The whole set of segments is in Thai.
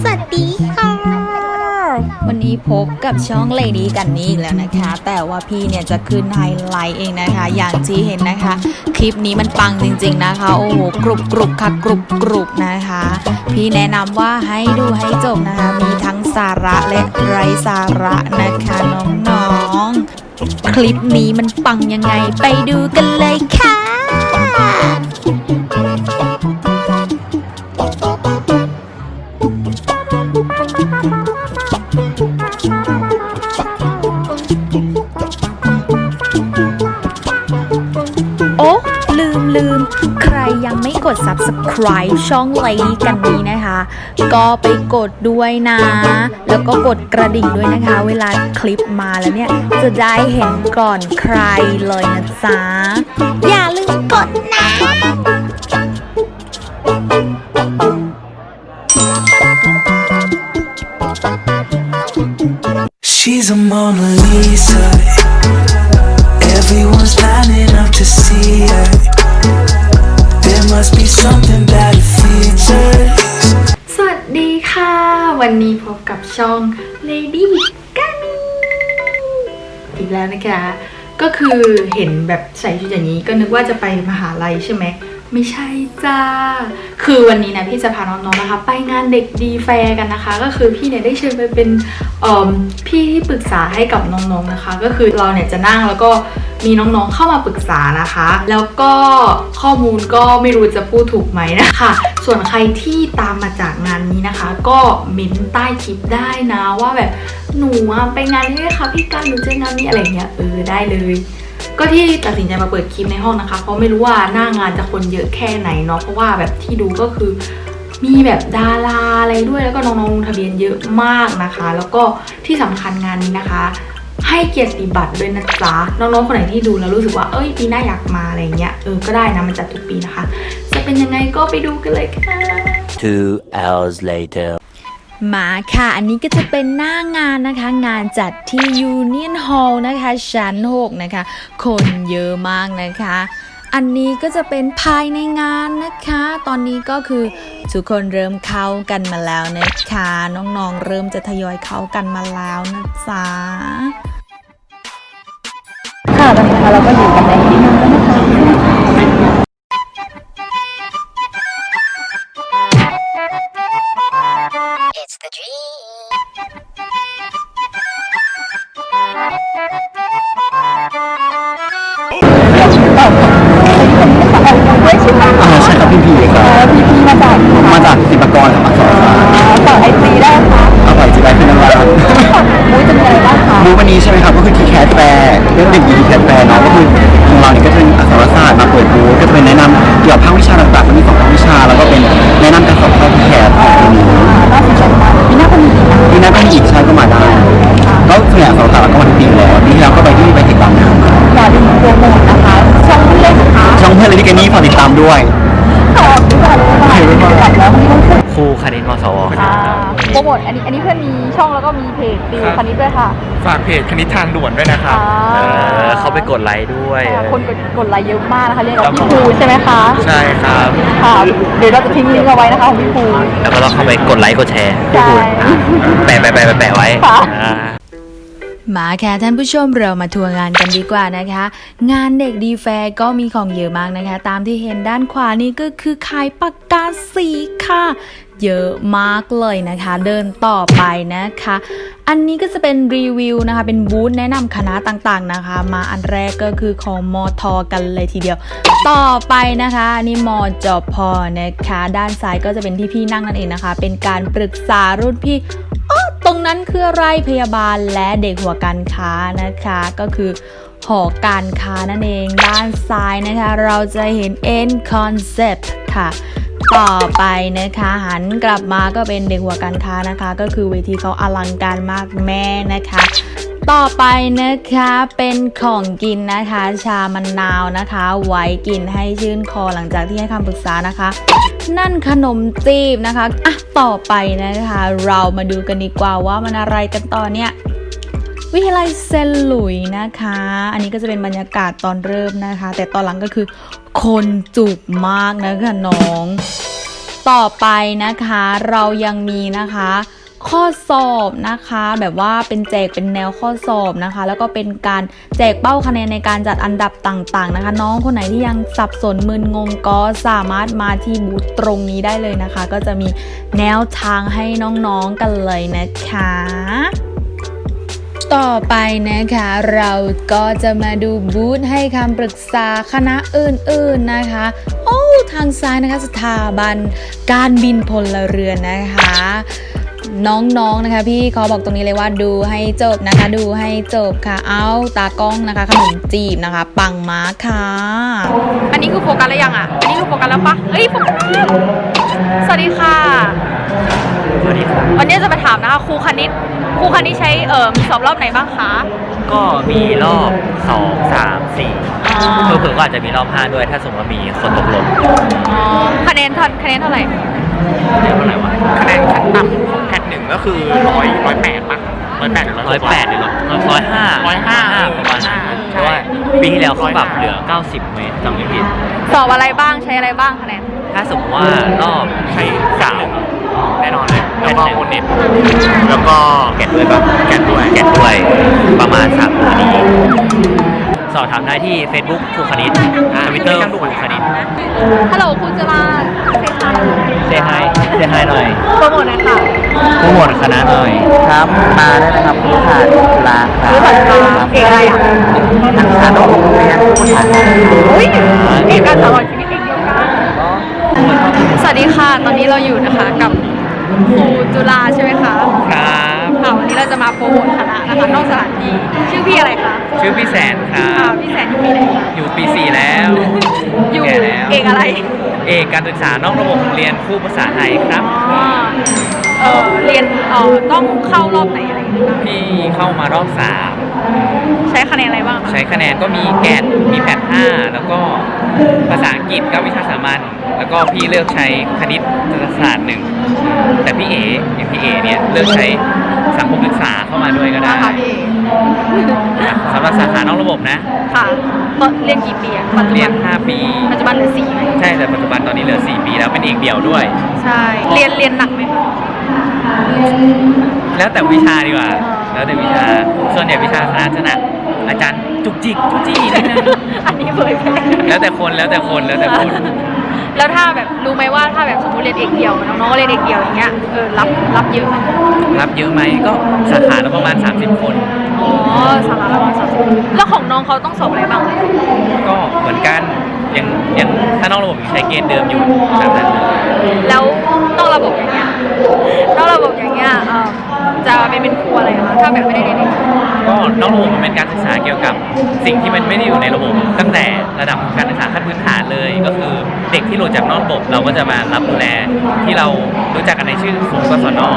สวัสดีค่ะ วันนี้พบกับช่องเลดี้กันนี่อีกแล้วนะคะ แต่ว่าพี่เนี่ยจะขึ้นไฮไลท์เองนะคะ อย่างที่เห็นนะคะ คลิปนี้มันปังจริง ๆนะคะ โอ้โหกรุบกรุบค่ะกรุบกรุบนะคะ พี่แนะนำว่าให้ดูให้จบนะคะ มีทั้งสาระและไร้สาระนะคะน้องๆ คลิปนี้มันปังยังไงไปดูกันเลยค่ะ ช่องไลค์กันนี้นะคะ ก็ไปกดด้วยนะ แล้วก็กดกระดิ่งด้วยนะคะ เวลาคลิปมาแล้วเนี่ย จะได้เห็นก่อนใครเลยนะจ๊ะ อย่าลืมกดนะ She's a Mona Lisa. ช่อง Lady g a n อีกแล้วนะคะ ก็คือเห็นแบบใส่ชุดอย่างนี้ก็นึกว่าจะไปมหาลัยใช่ไหม ไม่ใช่จ้า คือวันนี้นะพี่จะพาน้องๆนะคะ ไปงานเด็กดีแฟร์กันนะคะ ก็คือพี่เนี่ยได้เชิญไปเป็นพี่ที่ปรึกษาให้กับน้องๆนะคะ ก็คือเราเนี่ยจะนั่งแล้วก็มีน้องๆเข้ามาปรึกษานะคะ แล้วก็ข้อมูลก็ไม่รู้จะพูดถูกไหมนะคะ ส่วนใครที่ตามมาจากงานนี้นะคะ ก็เม้นใต้คลิปได้นะว่าแบบหนูไปงานนี้ค่ะพี่การหนูเจองานนี้อะไรเงี้ยเออได้เลย ก็ที่ตัดสินใจมาเปิดคลิปในห้องนะคะ เพราะไม่รู้ว่าหน้างานจะคนเยอะแค่ไหนเนาะเพราะว่าแบบที่ดูก็คือมีแบบดาราอะไรด้วยแล้วก็น้องๆลงทะเบียนเยอะมากนะคะ แล้วก็ที่สำคัญงานนี้นะคะ ให้เกียรติบัตรด้วยนะจ๊ะน้องๆคนไหนที่ดูแล้วรู้สึกว่าเอ้ยปีหน้าอยากมาอะไรเงี้ยเออก็ได้นะมันจัดทุกปีนะคะ จะเป็นยังไงก็ไปดูกันเลยค่ะ Two hours later. มาค่ะ อันนี้ก็จะเป็นหน้างานนะคะ งานจัดที่ Union Hall นะคะ ชั้น 6 นะคะ คนเยอะมากนะคะ อันนี้ก็จะเป็นภายในงานนะคะ ตอนนี้ก็คือทุกคนเริ่มเข้ากันมาแล้วนะคะ น้องๆเริ่มจะทยอยเข้ากันมาแล้วนะจ๊ะค่ะ อ่าใช่ครับพี่พีครับ พี่พีมาจากมาจากสิบกรครับอักษรศาสตร์ต่อไอจีได้ค่ะอร่อยจีไรคือน้ำลายมุ้ยจะมีอะไรบ้างคะบูธวันนี้ใช่ไหมครับก็คือทีแคสแฟร์เรื่องเด็กดีทีแคสแฟร์เนาะก็คือของเราเนี่ยก็จะเป็นอักษรศาสตร์มาเปิดบูธก็จะเป็นแนะนำเกี่ยวกับภาควิชาต่างๆมันมีสองภาควิชาแล้วก็เป็นแนะนำการสอบเข้าทีแคสของตัวนี้น่าสนใจมากปีหน้าก็มีอีกนะปีหน้าก็มีอีกใช่ก็มาได้ก็ส่วนใหญ่อักษรศาสตร์เราก็มาทุกปีอยู่แล้วปี ดตามด้วยขอบคุณค่ะกลับแล้ววันนี้ต้องพูดครูคณิตมสวค่ะโปรโมทอันนี้อันนี้เพื่อนมีช่องแล้วก็มีเพจติวคณิตด้วยค่ะ ฝากเพจคณิตทางด่วนด้วยนะครับเออเขาไปกดไลค์ด้วยคนกดกดไลค์เยอะมากนะคะเรียกกับพี่ภูใช่ไหมคะใช่ครับค่ะเดี๋ยวเราจะทิ้งลิงก์เอาไว้นะคะของพี่ภูแล้วก็เราเข้าไปกดไลค์กดแชร์ใช่แปะแปะแปะแปะแปะไว้ค่ะอ่า มาค่ะท่านผู้ชมเรามาทัวร์งานกันดีกว่านะคะ งานเด็กดีแฟร์ก็มีของเยอะมากนะคะ ตามที่เห็นด้านขวานี้ก็คือขายปากกาสีค่ะ เยอะมากเลยนะคะ เดินต่อไปนะคะ อันนี้ก็จะเป็นรีวิวนะคะ เป็นบูธแนะนำคณะต่างๆนะคะ มาอันแรกก็คือของมอทอกันเลยทีเดียว ต่อไปนะคะอันนี่มอจอพอนะคะ ด้านซ้ายก็จะเป็นที่พี่นั่งนั่นเองนะคะ เป็นการปรึกษารุ่นพี่อ๋อตรงนั้นคืออะไรพยาบาลและเด็กหัวการค้านะคะ ก็คือหอการค้านั่นเองด้านซ้ายนะคะ เราจะเห็น end concept ค่ะ ต่อไปนะคะหันกลับมาก็เป็นเด็กหัวการค้านะคะ ก็คือเวทีเขาอลังการมากแม่นะคะ ต่อไปนะคะเป็นของกินนะคะ ชามะนาวนะคะ ไว้กินให้ชื่นคอหลังจากที่ให้คำปรึกษานะคะ นั่นขนมจีบนะคะอะต่อไปนะคะ เรามาดูกันดีกว่าว่ามันอะไรกันต่อเนี่ย วิทยาลัยเซนหลุยนะคะ อันนี้ก็จะเป็นบรรยากาศตอนเริ่มนะคะ แต่ตอนหลังก็คือคนจุกมากนะคะน้อง ต่อไปนะคะเรายังมีนะคะ ข้อสอบนะคะ แบบว่าเป็นแจกเป็นแนวข้อสอบนะคะ แล้วก็เป็นการแจกเป้าคะแนนในการจัดอันดับต่างๆนะคะ น้องคนไหนที่ยังสับสนมึนงงก็สามารถมาที่บูธตรงนี้ได้เลยนะคะ ก็จะมีแนวทางให้น้องๆกันเลยนะคะ ต่อไปนะคะ เราก็จะมาดูบูธให้คำปรึกษาคณะอื่นๆนะคะ โอ้ทางซ้ายนะคะสถาบันการบินพลเรือนนะคะน้องๆนะคะพี่เขาบอกตรงนี้เลยว่าดูให้จบนะคะ ดูให้จบค่ะ เอาตากล้องนะคะขนมจีบนะคะ ปังมาค่ะ อันนี้คือโฟกัสแล้วยังอะ อันนี้คือโฟกัสแล้วปะเฮ้ยโฟกัสแล้วสวัสดีค่ะ สวัสดีครับวันนี้จะมาถามนะคะครูคณิต ครูคณิตใช้เอ่อมีสอบรอบไหนบ้างคะก็มีรอบ 2 3 4เผื่อๆก็อาจจะมีรอบ 5 ด้วยถ้าสมมติว่ามีคนตกหล่นอ๋อคะแนนเท่าคะแนนเท่าไหร่ เรียกว่าอะไรวะคะแนนขั้นต่ำของแพทหนึ่งก็คือร้อยร้อยแปดป่ะร้อยแปดหรือร้ร้ออยยแปดหรือร้อยห้าร้อยห้าประมาณนั้นใช่เพราะว่าปีที่แล้วเขาปรับ105เหลือ 90 เมตรจำไม่ผิด สอบอะไรบ้างใช้อะไรบ้างคะแนนถ้าสมมติว่ารอบใช้สามแน่นอน เลยแล้วก็แพทหนึ่งโอเน็ตแล้วก็แกะด้วยปะแกะด้วยแกะด้วยประมาณ3ตัวนี้สอบถามได้ที่ Facebook ครูคณิตทวิตเตอร์ครูคณิตฮัลโหลคุณจุฬาเซฮายเซฮายเซฮายหน่อยโปรโมทหน่อยค่ะโปรโมทคณะหน่อย ครับมาได้นะครับผู้ขาดจุฬาครับผู้ขาดจุฬาเอกอะไรอะนักศึกษาต้องลงเรียนผู้ขาดอุ้ยเอกการตลอดชีวิตเอกเดียวกันสวัสดีค่ะ ตอนนี้เราอยู่นะคะกับ ครูจุฬาใช่ไหมคะครับค่ะวันนี้เราจะมาโปรโมทคณะนะคะนอกสถานที่ชื่อพี่อะไรคะชื่อพี่แสนครัอ่าบพี่แสนอยู่ปีไหนคะอยู่ปี4แล้ว อยู่แก่แล้ว เอกอะไรเอกการศึกษานอกระบบเรียนคู่ภาษาไทยครับ อ๋อเออเรียนเออต้องเข้ารอบไหนอะไรอย่างเงี้ยบ้างพี่เข้ามารอบใช้คะแนนอะไรบ้าง3คะใช้คะแนนก็มีแกดมีแพท5แล้วก็ ภาษาอังกฤษก็วิชาสามัญแล้วก็พี่เลือกใช้คณิตศาสตร์หนึ่ง แต่พี่เออย่างพี่เอเนี่ยเลือกใช้สังคมศึกษาเข้ามาด้วยก็ได้นะคะพี่สำหรับสาขานอกระบบนะ ค่ะตอนเรียนกี่ปีอะปัจจุเรีบัยนน 5 ปี ปัจจุบันเหลือสี่ไหมใช่แต่ปัจจุบันตอนนี้เหลือ 4 ปีแล้วเป็นเอกเดี่ยวด้วย ใช่ เรียนเรียนหนักไหมคะ แล้วแต่วิชาดีกว่า แล้วแต่วิชา ส่วนใหญ่วิชาคณะจะหนักอาจารย์ จุกจิกจุกจี้นิดนึงอันนี้เผยแพร่แล้วแต่คนแล้วแต่คนแล้วแต่คนแล้วถ้าแบบรู้ไหมว่าถ้าแบบสมมติเรียนเอกเดียวน้องๆก็เรียนเอกเดียวอย่างเงี้ยเออรับรับเยอะไหมรับเยอะไหมก็สาขาละประมาณ 30 คนอ๋อสาระละประมาณสามสิบแล้วของน้องเขาต้องสอบอะไรบ้างก็เหมือนกันยังยังถ้านอกระบบยังใช้เกณฑ์เดิมอยู่แบบนั้นแล้วต้องระบบอย่างเงี้ยต้องระบบอย่างเงี้ยเอ่อจะเป็นเป็นครูอะไรคะถ้าแบบไม่ได้เรียนเอก ก็นอกระบบมันเป็นการศึกษาเกี่ยวกับสิ่งที่มันไม่ได้อยู่ในระบบตั้งแต่ระดับการศึกษาขั้นพื้นฐานเลย ก็คือเด็กที่หลุดจากนอกระบบเราก็จะมารับดูแลที่เรารู้จักกันในชื่อศูนย์กศนอ๋อ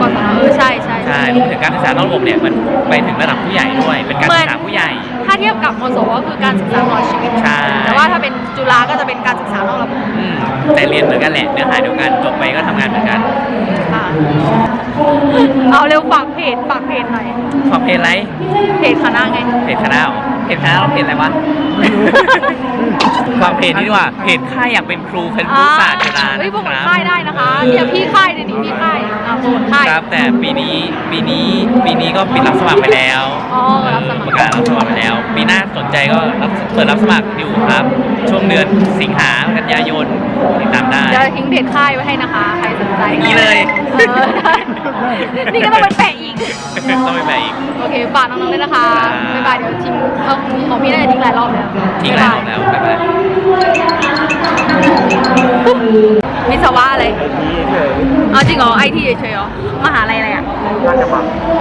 ก่อนสอนเออใช่ใช่ใช่รวมถึงการศึกษานอกระบบเนี่ยมันไปถึงระดับผู้ใหญ่ด้วย เป็นการศึกษาผู้ใหญ่ถ้าเทียบกับมศก็คือการศึกษาตลอดชีวิต ใช่ แต่ว่าถ้าเป็นจุฬาก็จะเป็นการศึกษานอกระบบอืมแต่เรียนเหมือนกันแหละเนื้อหาเดียวกันจบไปก็ทำงานเหมือนกันค่ะเอาเร็วฝากเพจฝากเพจหน่อย ขอเพจอะไรเพจคณะไง เพจคณะเหรอ เพจคณะเราเพจอะไรวะฝากเพจนี้ดีกว่าเพจค่ายอยากเป็นครูคณิตศาสตร์จุฬาเฮ้ยโปรโมทนะคค่ารัยบได้นะคะเนี่ยพี่ค่ายเนี่ยนี่พี่ค่ายอะโปรโมทค่าย ครับ แต่ปีนี้ปีนี้ปีนี้ก็ปิดรับสมัครไปแล้วอ๋อรับสมัคร ประกาศรับสมัครไปแล้ว ปีหน้าสนใจก็รับเปิดรับสมัครอยู่ครับ ช่วงเดือนสิงหากันยายนติดตามได้เดี๋ยวทิ้งเพจค่ายไว้ให้นะคะ ใครสนใจอย่างนี้เลยเออได้นี่ก็ต้องไปแปะอีก ต้องไปแปลอีก โอเคฝากน้องๆด้วยนะคะครับบ๊ายบายเดี๋ยวทิ้งเออของพี่น่าจะทิ้งหลายรอบแล้วทิ้งแล้วแล้วบ๊ายบายวิศวะอะไรอ๋อจริงเหรอไอทีเฉยๆเหรอมหาลัยอะไรอะ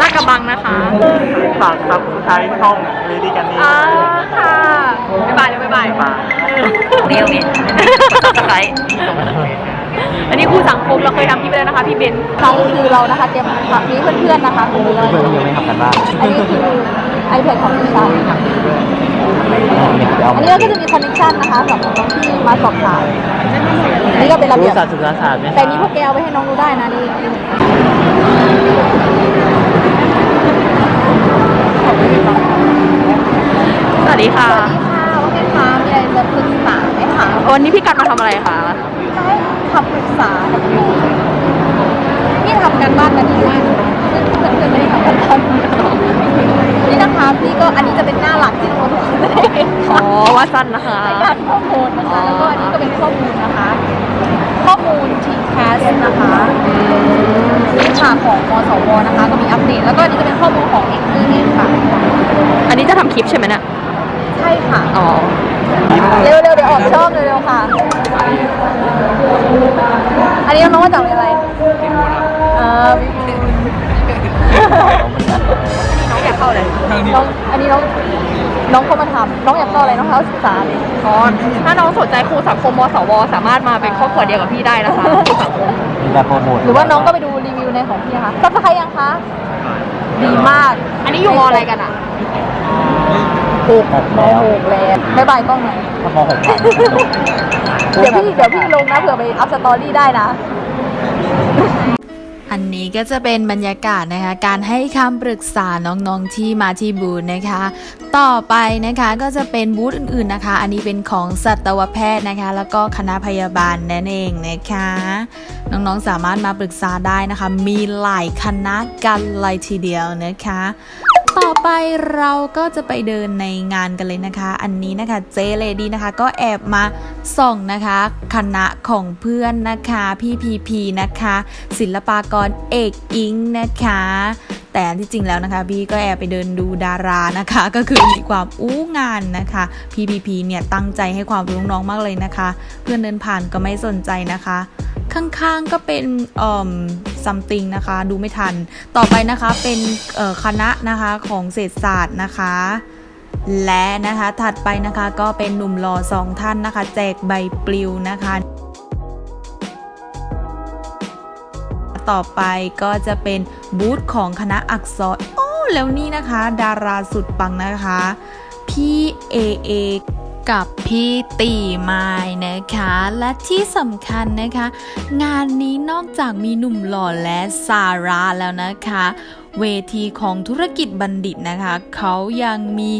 ลาดกระบังนะคะฝากซับสุดท้ายช่องเลดี้กันนี่อ่าค่ะบ๊ายบายเลยบ๊ายบายบายเรียวนี่ไก อันนี้ครูสังคมเราเคยทำที่ไปแล้วนะคะพี่เบนเขาคือเรานะคะเตรียมนี้เพื่อนๆนะคะคือเราเพื่อนยังไม่ทำกันบ้านอันนี้คือ iPad ของดิฉันค่ะเอาอันนี้ก็จะมีคอนเนคชันนะคะสำหรับน้องๆที่มาสอบถามอันนี้ก็เป็นระเบียบศาสตร์ศึกษาศาสตร์ไหมแต่นี้พวกแกเอาไปให้น้องดูได้นะนี่สวัสดีค่ะค่ะว่าไงคะมีอะไรจะปรึกษาไหมคะวันนี้พี่กัดมาทำอะไรคะใช่ คำปรึกษากับน้องพี่ทำกันบ้านกันดีมากซึ่งเพื่อนๆไม่ได้ทำกันบ้านนี่นะคะพี่ก็อันนี้จะเป็นหน้าหลักที่ทุกคนไม่ได้เห็นค่ะ อ๋อว่าสั้นนะคะรายการข้อมูลนะคะ แล้วก็อันนี้ก็เป็นข้อมูลนะคะ ข้อมูล TCAS นะคะนี่ค่ะของมสวนะคะ ก็มีอัปเดต แล้วก็อันนี้จะเป็นข้อมูลของเอกเองค่ะ อันนี้จะทำคลิปใช่ไหมเนี่ยใช่ค่ะ อ๋อ เร็วๆเดี๋ยวออกช่องเร็วๆค่ะ อันนี้น้องๆมาจากโรงเรียนอะไรเออน้องอยากเข้าอะไรน้องอันนี้น้องน้องเข้ามาทำน้องอยากเข้าอะไรน้องเข้าศึกษาเลยอ๋อถ้าน้องสนใจครูสังคมมสว สามารถมาเป็นครอบครัวเดียวกับพี่ได้นะคะครูสังคมมีแบบโปรโมทหรือว่าน้องก็ไปดูรีวิวในของพี่นะคะซับสไครยังคะดีมาก อันนี้อยู่มอะไรกันอะ หกมหกแล้วบ๊ายบายกล้องหน่อย ถ้ามหกเดี๋ยวพี่เดี๋ยวพี่ลงนะเผื่อไปอัพสตอรี่ได้นะ อันนี้ก็จะเป็นบรรยากาศนะคะ การให้คำปรึกษาน้องๆที่มาที่บูธนะคะ ต่อไปนะคะก็จะเป็นบูธอื่นๆนะคะ อันนี้เป็นของสัตวแพทย์นะคะ แล้วก็คณะพยาบาลนั่นเองนะคะ น้องๆสามารถมาปรึกษาได้นะคะ มีหลายคณะกันเลยทีเดียวนะคะ ต่อไปเราก็จะไปเดินในงานกันเลยนะคะ อันนี้นะคะเจเลดี้นะคะ ก็แอบมาส่องนะคะ คณะของเพื่อนนะคะพี่พีพีนะคะ ศิลปากรเอกอิงนะคะ แต่ที่จริงแล้วนะคะ พี่ก็แอบไปเดินดูดารานะคะ ก็คือมีความอู้งานนะคะพีพีเนี่ยตั้งใจให้ความรู้น้องมากเลยนะคะ เพื่อนเดินผ่านก็ไม่สนใจนะคะ ข้างๆก็เป็น เอ่อ something นะคะ ดูไม่ทัน ต่อไปนะคะเป็นคณะนะคะของเศรษฐศาสตร์นะคะและนะคะถัดไปนะคะก็เป็นหนุ่มหล่อสองท่านนะคะ แจกใบปลิวนะคะ ต่อไปก็จะเป็นบูธของคณะอักษรโอ้แล้วนี่นะคะ ดาราสุดปังนะคะ พี่เอเอ กับพี่ตีไม้นะคะ และที่สำคัญนะคะ งานนี้นอกจากมีหนุ่มหล่อและซาร่าแล้วนะคะ เวทีของธุรกิจบัณฑิตนะคะ เขายังมี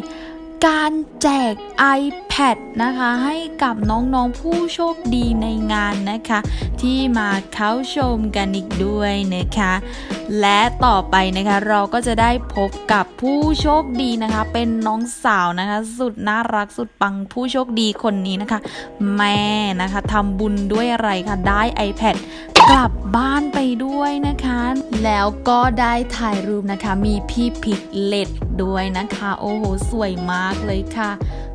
การแจก iPad นะคะ ให้กับน้องๆผู้โชคดีในงานนะคะ ที่มาเข้าชมกันอีกด้วยนะคะ และต่อไปนะคะเราก็จะได้พบกับผู้โชคดีนะคะ เป็นน้องสาวนะคะ สุดน่ารักสุดปังผู้โชคดีคนนี้นะคะ แม่นะคะทำบุญด้วยอะไรคะได้ iPad กลับบ้านไปด้วยนะคะ แล้วก็ได้ถ่ายรูปนะคะ มีพี่พิกเลตด้วยนะคะ โอ้โห สวยมากเลยค่ะ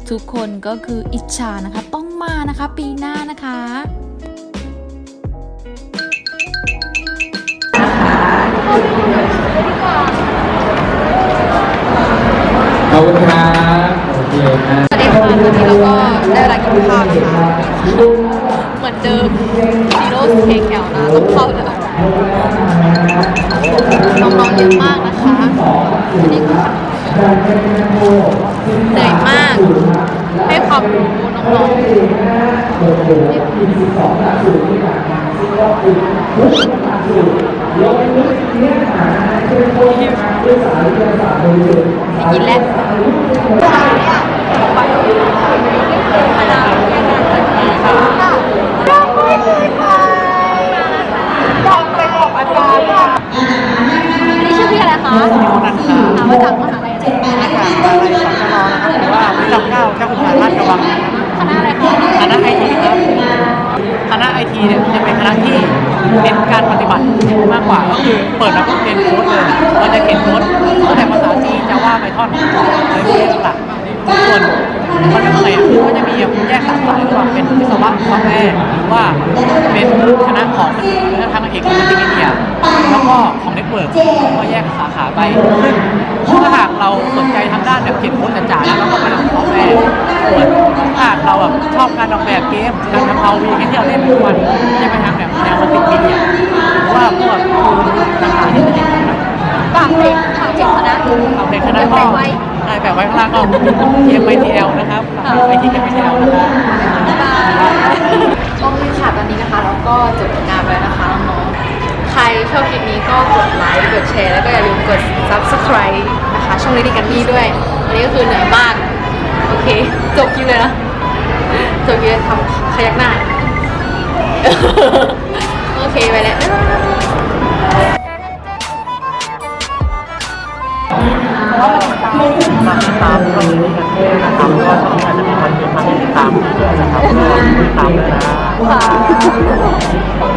ทุกคนก็คืออิจฉานะคะ ต้องมานะคะ ปีหน้านะคะขอบคุณครับโอเคนะสวัสดีค่ะตอนนี้เราก็ได้เวลากินข้าวนะคะเห มือนเดิมซีโร่เทคแถวนะต้องเข้าเลยน้องๆเยอะมากนะคะอันนี้คือเหนื่อยมาก ให้ความรู้น้องๆกินแล้ว ไม่กินแล้วนี่ชื่อพี่อะไรคะถามมาจากมหาลัยอะไรจากอะไรสองจรนะครับหรือว่าวิจำเก้าเจ้าคุณชายราชกระบังนะครับคณะอะไรคะคณะไอทีครับคณะไอทีเนี่ยจะเป็นคณะที่เน้นการปฏิบัติมากกว่าก็คือเปิดรับเรียนโค้ดเลยเราจะเขียนโค้ดตั้งแต่ภาษาจีนจะว่าไปท่อนเลยเรียนหลักส่วน คอนเทนต์เนี่ยก็จะมีแยกสามสายระหว่างเป็นวิศวะซอฟต์แวร์หรือว่าเป็นคณะของคณะทางเอกมัลติมีเดียแล้วก็ของเน็ตเวิร์กก็แยกสาขาไปซึ่งถ้าหากเราสนใจทางด้านแบบเขียนโค้ดจ๋าแล้วเราก็ไปทำซอฟต์แวร์ส่วนถ้าหากเราแบบชอบการออกแบบเกมการทำเอาวีที่เราเล่นทุกวันจะไปทางแบบแนวมัลติมีเดียหรือว่าพวกต่างๆที่จะเห็นนะครับฝากเพลงฝากเพลงคณะเอาเพลงคณะก็ แปะไว้ได้แปะไว้ข้างล่างก็เกมไอทีเอลนะครับไอทีเกมไอทีเอลนะครับโอเคค่ะตอนนี้นะคะเราก็จบงานไปแล้วนะคะน้องๆใครชอบคลิปนี้ก็กดไลค์กดแชร์แล้วก็อย่าลืมกด subscribe นะคะช่องนี้ดีกันนี่ด้วยวันนี้ก็คือเหนื่อยมากโอเคจบคลิปเลยนะจบคลิปทำขยักหน้าโอเคไปแล้ว มาติดตามช่องนี้กันด้นะครับก็ช่องนี้อาจจะมีคอนเทนต์มาให้ติดตามเรื่อยนะครับก็ติดตามด้วยนะ ค่ะ